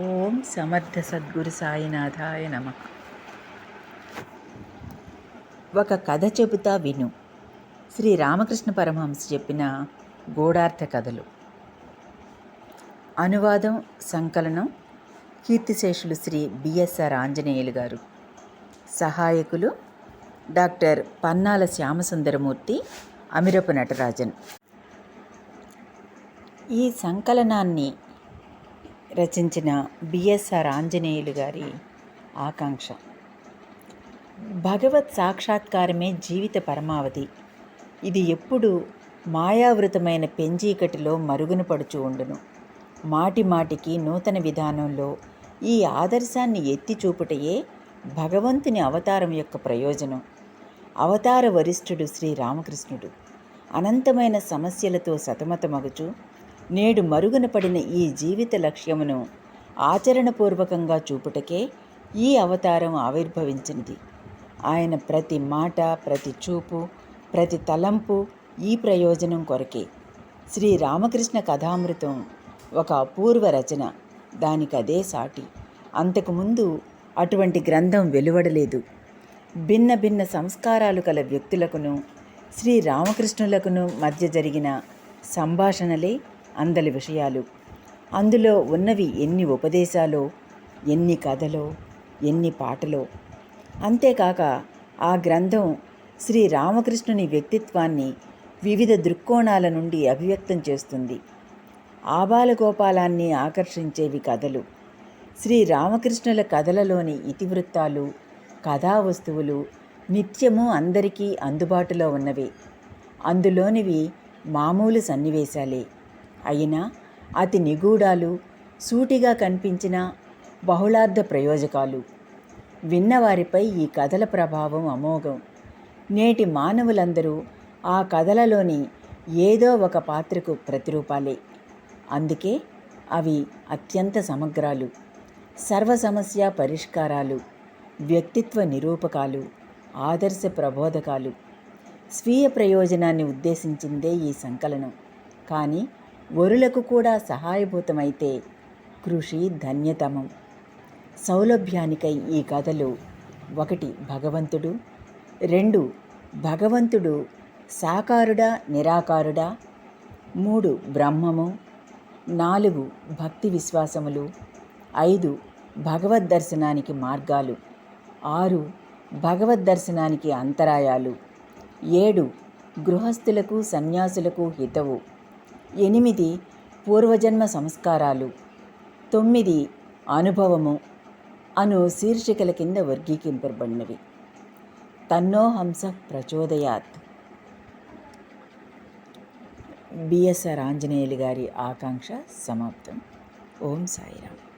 ఓం సమర్థ సద్గురు సాయినాథాయ నమ. ఒక కథ చెబుతా విను. శ్రీ రామకృష్ణ పరమహంస చెప్పిన గూఢార్థ కథలు. అనువాదం సంకలనం కీర్తిశేషులు శ్రీ బిఎస్ఆర్ ఆంజనేయులు గారు. సహాయకులు డాక్టర్ పన్నాల శ్యామసుందరమూర్తి అమిరపు నటరాజన్. ఈ సంకలనాన్ని రచించిన బిఎస్ఆర్ ఆంజనేయులు గారి ఆకాంక్ష. భగవత్ సాక్షాత్కారమే జీవిత పరమావధి. ఇది ఎప్పుడు మాయావృతమైన పెంజీకటిలో మరుగున పడుచు ఉండును. మాటి మాటికి నూతన విధానంలో ఈ ఆదర్శాన్ని ఎత్తి చూపుటయే భగవంతుని అవతారం యొక్క ప్రయోజనం. అవతార వరిష్ఠుడు శ్రీ రామకృష్ణుడు అనంతమైన సమస్యలతో సతమతమగుచు నేడు మరుగున పడిన ఈ జీవిత లక్ష్యమును ఆచరణపూర్వకంగా చూపుటకే ఈ అవతారం ఆవిర్భవించినది. ఆయన ప్రతి మాట ప్రతి చూపు ప్రతి తలంపు ఈ ప్రయోజనం కొరకే. శ్రీ రామకృష్ణ కథామృతం ఒక అపూర్వ రచన. దానికదే సాటి. అంతకుముందు అటువంటి గ్రంథం వెలువడలేదు. భిన్న భిన్న సంస్కారాలు కల వ్యక్తులకును శ్రీ రామకృష్ణులకును మధ్య జరిగిన సంభాషణలే అందలి విషయాలు. అందులో ఉన్నవి ఎన్ని ఉపదేశాలో ఎన్ని కథలో ఎన్ని పాటలో. అంతేకాక ఆ గ్రంథం శ్రీ రామకృష్ణుని వ్యక్తిత్వాన్ని వివిధ దృక్కోణాల నుండి అభివ్యక్తం చేస్తుంది. ఆబాలగోపాలాన్ని ఆకర్షించేవి కథలు. శ్రీ రామకృష్ణుల కథలలోని ఇతివృత్తాలు కథా వస్తువులు నిత్యము అందరికీ అందుబాటులో ఉన్నవి. అందులోనివి మామూలు సన్నివేశాలే. అయినా అతి నిగూఢాలు సూటిగా కనిపించిన బహుళార్థ ప్రయోజకాలు. విన్నవారిపై ఈ కథల ప్రభావం అమోఘం. నేటి మానవులందరూ ఆ కథలలోని ఏదో ఒక పాత్రకు ప్రతిరూపాలే. అందుకే అవి అత్యంత సమగ్రాలు. సర్వ సమస్య పరిష్కారాలు వ్యక్తిత్వ నిరూపకాలు ఆదర్శ ప్రబోధకాలు. స్వీయ ప్రయోజనాన్ని ఉద్దేశించిందే ఈ సంకలనం. కానీ వరులకు కూడా సహాయభూతమైతే కృషి ధన్యతమం. సౌలభ్యానికై ఈ కథలు ఒకటి భగవంతుడు రెండు భగవంతుడు సాకారుడా నిరాకారుడా మూడు బ్రహ్మము నాలుగు భక్తి విశ్వాసములు ఐదు భగవద్ దర్శనానికి మార్గాలు ఆరు భగవద్ దర్శనానికి అంతరాయాలు ఏడు గృహస్థులకు సన్యాసులకు హితవు. ఎనిమిది పూర్వజన్మ సంస్కారాలు. తొమ్మిది అనుభవము. అను శీర్షికల కింద వర్గీకరింపబడినవి. తన్నో హంస ప్రచోదయాత్. బిఎస్ఆర్ ఆంజనేయులు గారి ఆకాంక్ష సమాప్తం. ఓం సాయిరామ్.